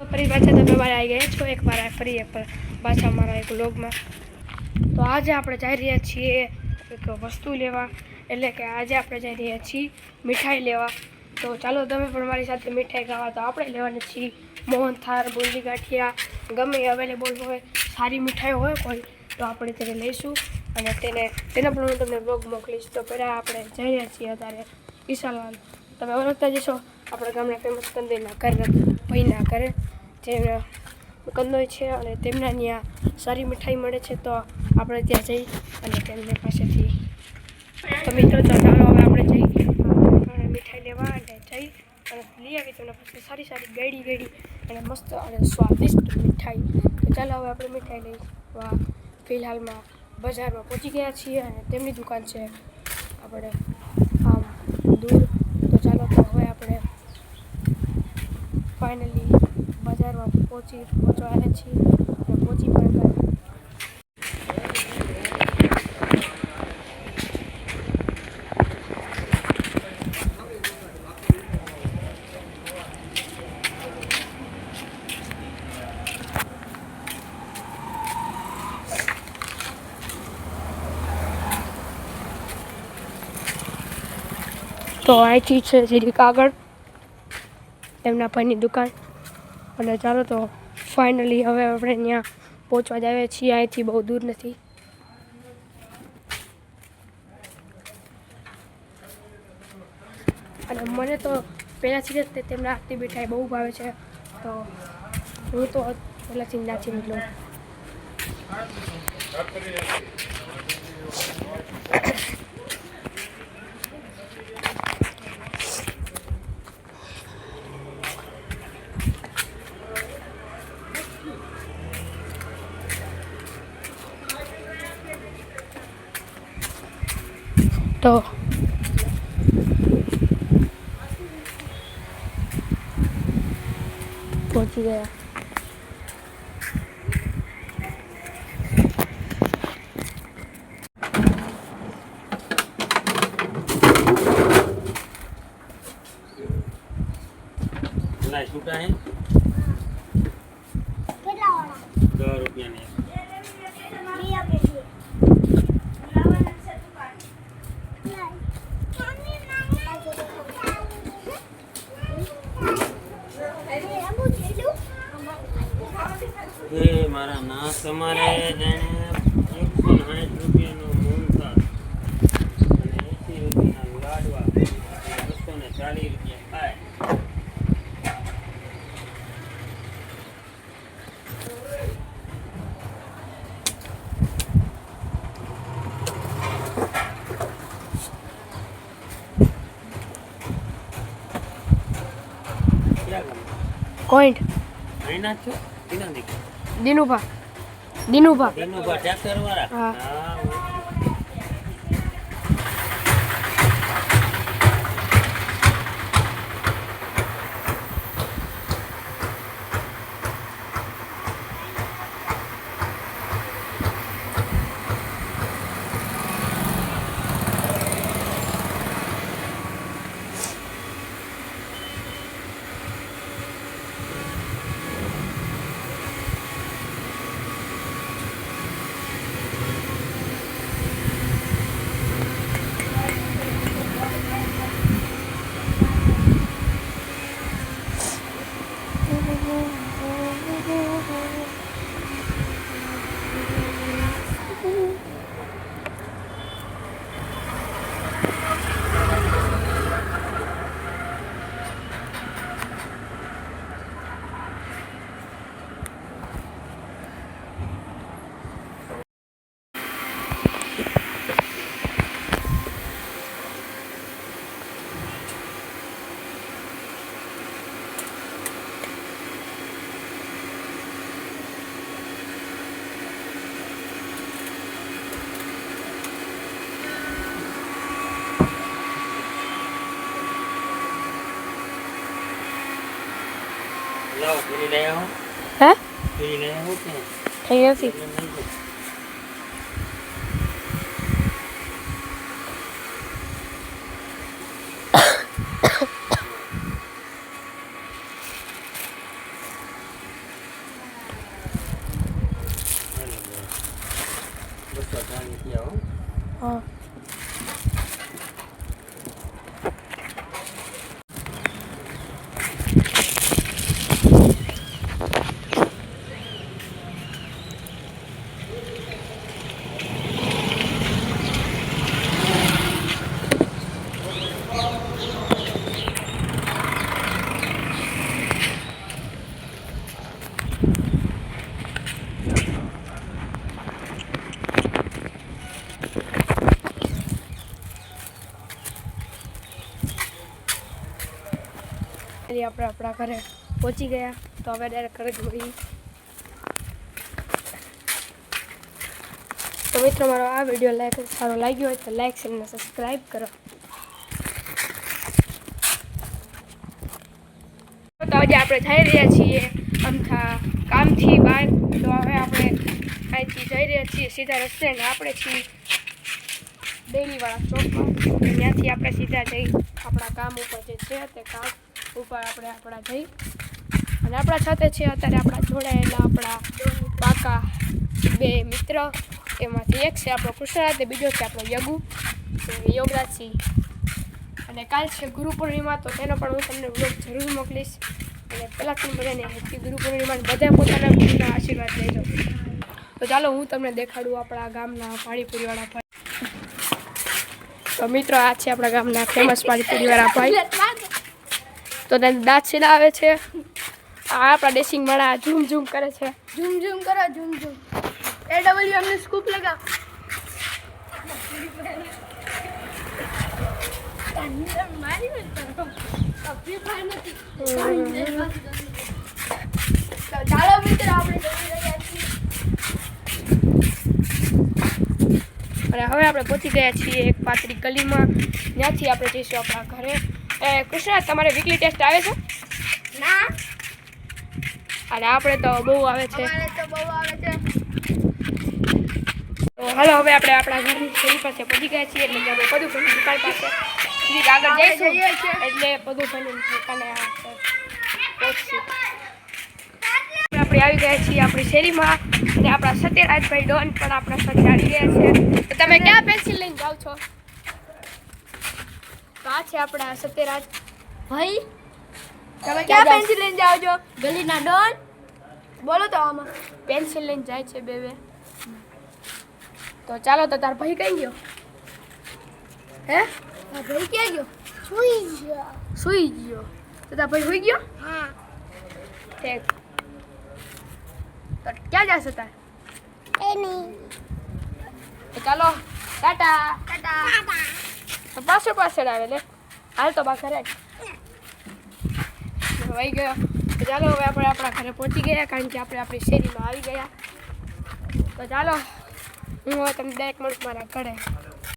ફરી પાછા તમે મારે આવી ગયા છો. એક વાર ફરી એક પાછા મારા એક વ્લોગમાં તો આજે આપણે જઈ રહ્યા છીએ એક વસ્તુ લેવા. એટલે કે આજે આપણે જઈ રહ્યા છીએ મીઠાઈ લેવા. તો ચાલો તમે પણ મારી સાથે મીઠાઈ ખાવા તો આપણે લેવાની છીએ. મોહનથાળ બુંદી ગાંઠિયા, ગમે અવેલેબલ હોય, સારી મીઠાઈ હોય કોઈ, તો આપણે તેને લઈશું. અને તેને, તેના પણ હું તમને બ્લોગ મોકલીશ. તો પહેલાં આપણે જઈ રહ્યા છીએ અત્યારે ઈશાલાલ તમે ઓળખતા જશો. આપણા ગામના ફેમસ કંદોઈના ઘર, ભાઈના ઘરે. જે કંદોઈ છે અને તેમના ત્યાં સારી મીઠાઈ મળે છે, તો આપણે ત્યાં જઈ અને તેમની પાસેથી તો મિત્રો, તો ચાલો હવે આપણે જઈ મીઠાઈ લેવા અને જઈ અને લઈ આવી તેમના પાસે સારી સારી ગળી ગળી અને મસ્ત અને સ્વાદિષ્ટ મીઠાઈ. તો ચાલો હવે આપણે મીઠાઈ લઈ ફિલહાલમાં બજારમાં પહોંચી ગયા છીએ અને તેમની દુકાન છે આપણે આમ દૂર. તો ચાલો તો હવે આપણે ફાઇનલી બજારમાં પહોંચી પહોંચવા આવ્યા છીએ અને પહોંચી પણ ગયા. તો અહીંથી છે, જીરીક આગળ. એમના ભાઈની દુકાન. અને ચાલો તો ફાઇનલી હવે આપણે ત્યાં પહોંચવા જ છીએ. અહીંથી બહુ દૂર નથી. અને મને તો પહેલાંથી જ તેમના હાથની મીઠાઈ બહુ ભાવે છે. તો હું તો પહેલાંથી નાચી નીકળું તો પહોંચી ગયા પેલા છૂટા હે કેટલા વાળા દસ રૂપિયાની વી આપે છે હે મારા ના તમારે જાણે એકસો સાઠ રૂપિયાનો મોહનથાળ અને એંસી રૂપિયાના લાડવા. બસો ને ચાલીસ રૂપિયા થાય કોઈન્ટ. જ છો? ક્યાં દીકરા? દિનુભા. દિનુભા. દિનુભા ટ્રેક્ટર વાળા? હા. হ্যাঁ ঠিক আছে Oh. એટલે આપણે આપણા ઘરે પહોંચી ગયા. તો હવે ડાયરેક્ટ ઘરે જોઈએ. તો મિત્રો, મારો આ વીડિયો લાઈક સારો લાગ્યો હોય તો લાઈક અને સબસ્ક્રાઈબ કરો. તો આજે આપણે જઈ રહ્યા છીએ અમથા કામથી બહાર. તો હવે આપણે અહીંથી જઈ રહ્યા છીએ સીધા રસ્તે ને આપણે છીએ ડેલીવાળા ચોકમાં. ત્યાંથી આપણે સીધા જઈ આપણા કામ ઉપર જે છે તે કામ ઉપર આપણે આપણા જઈ. અને આપણા સાથે છે અત્યારે આપણા જોડાયેલા આપણા પાકા બે મિત્ર. એમાંથી એક છે આપણો કૃષ્ણરાજ બીજો છે આપણો યગુ. યોગરાજસિંહ. અને કાલ છે ગુરુ પૂર્ણિમા, તો તેનો પણ હું તમને વ્લોગ જરૂર મોકલીશ. અને પહેલાં તમે બધાને હેપી ગુરુ પૂર્ણિમાને બધા પોતાના ગુરુના આશીર્વાદ લો તો ચાલો હું તમને દેખાડું આપણા ગામના પાણીપુરીવાળા ભાઈ. તો મિત્રો, આ છે આપણા ગામના ફેમસ પાણીપુરીવાળા ભાઈ. તો તેને દાંત આવે છે? આ આપણા ડેસિંગ માળા ઝૂમ ઝૂમ કરે છે. ઝૂમ ઝૂમ કરો ઝૂમ ઝૂમ. એ ડબલ્યુ એમને સ્કૂપ લગાવ. ચાલો મિત્રો આપણે અને હવે આપણે પહોંચી ગયા છીએ એક પાતળી ગલીમાં. ત્યાંથી આપણે જઈશું આપણા ઘરે. એ કૃષ્ણા તમારે વીકલી ટેસ્ટ આવે છે? ના. અને આપણે તો બહુ આવે છે. તો બહુ આવે છે. તો હાલો હવે આપણે આપણા ઘરની શેરી પાસે પહોંચી ગયા છીએ એટલે આપણે પદુભાઈની દુકાન પાસે. આગળ જઈશું. એટલે પદુભાઈની દુકાને આ પહોંચશું. આપણે આવી ગયા છીએ આપણી શેરીમાં અને આપણા સત્યરાજભાઈ ડોન પણ આપણા સાથે આવી ગયા છે. તમે ક્યાં પેન્સિલ લઈને જાઓ છો? તો આ છે આપણા સત્યરાજ? ભાઈ તમે ક્યાં પેન્સિલ લઈને જાઓ છો? ગલીના ડોન બોલો તો આમાં. પેન્સિલ લઈને જાય છે બે બે. તો ચાલો તો તાર ભાઈ કઈ ગયો? હે? તાર ભાઈ ક્યાં ગયો? સુઈ ગયો. સુઈ ગયો. તો તાર ભાઈ સુઈ ગયો? હા. ઠીક. તો ક્યાં જશે તાર? એની. ચાલો ટાટા. ટાટા. પાછળ પાછળ આવે લે. હાલ તો બા ઘરે વહી ગયો. તો ચાલો હવે આપણે આપણા ઘરે પહોંચી ગયા કારણ કે આપણે આપણી શેરીમાં આવી ગયા. તો ચાલો, હું હવે તમને ડાયરેક્ટ મળું મારા ઘરે.